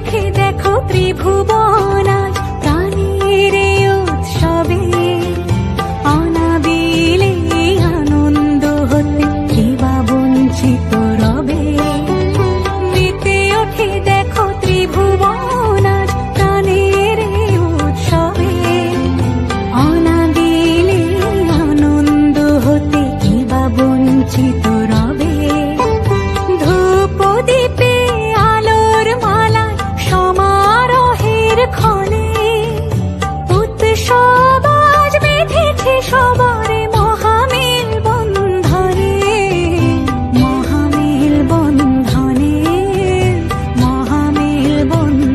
उठे देखो त्रिभुवन आय 说